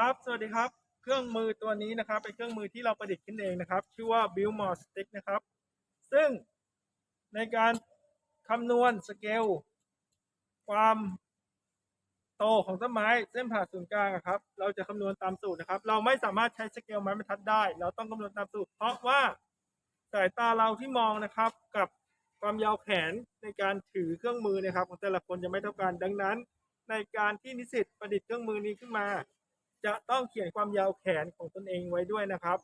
ครับ สวัสดีครับ เครื่องมือตัวนี้นะครับ เป็นเครื่องมือที่เราประดิษฐ์ขึ้นเองนะครับ ชื่อว่า Billmore Stick นะครับ ซึ่งในการคำนวณสเกล ความโตของต้นไม้เส้นผ่าศูนย์กลางครับ เราจะคำนวณตามสูตรนะครับ เราไม่สามารถใช้สเกลไม้บรรทัดได้ เราต้องคำนวณตามสูตร เพราะว่าสายตาเราที่มองนะครับ กับความยาวแขนในการถือเครื่องมือนะครับ ของแต่ละคนจะไม่เท่ากัน ดังนั้น ในการที่นิสิตประดิษฐ์เครื่องมือนี้ขึ้นมา จะต้องเขียนความยาวแขนของตนเองไว้ด้วยนะครับ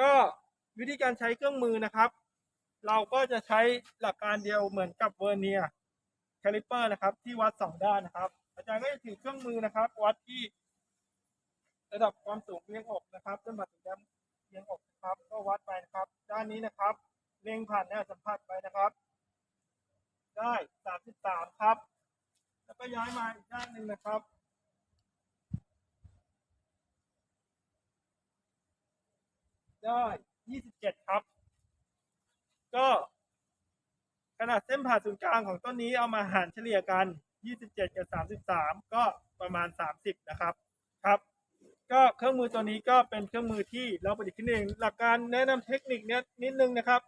ก็วิธีการใช้เครื่องมือนะครับ เราก็จะใช้หลักการเดียวเหมือนกับเวอร์เนียแคลิเปอร์นะครับ ที่วัดสองด้านนะครับ อาจารย์ก็จะถือเครื่องมือนะครับ วัดที่ระดับความสูงเพียงอกนะครับจนมาถึงด้านเพียงอกนะครับ ก็วัดไปนะครับ ด้านนี้นะครับ เล็งผ่านแนวสัมผัสไปนะครับ ได้สามสิบสามครับ แล้วก็ย้ายมาอีกด้านหนึ่งนะครับ ได้ยี่สิบเจ็ดครับ ก็ขนาดเส้นผ่าศูนย์กลางของต้นนี้เอามาหารเฉลี่ยกันยี่สิบเจ็ดกับสามสิบสามก็ประมาณสามสิบนะครับ ครับ ก็เครื่องมือตัวนี้ก็เป็นเครื่องมือที่เราประดิษฐ์ขึ้นเอง หลักการแนะนำเทคนิคเนี้ยนิดนึงนะครับ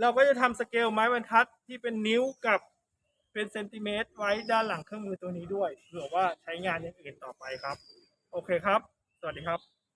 เราก็จะทำสเกลไม้บรรทัดที่เป็นนิ้วกับเป็นเซนติเมตรไว้ด้านหลังเครื่องมือตัวนี้ด้วย เผื่อว่าใช้งานอย่างอื่นต่อไปครับ โอเคครับ สวัสดีครับ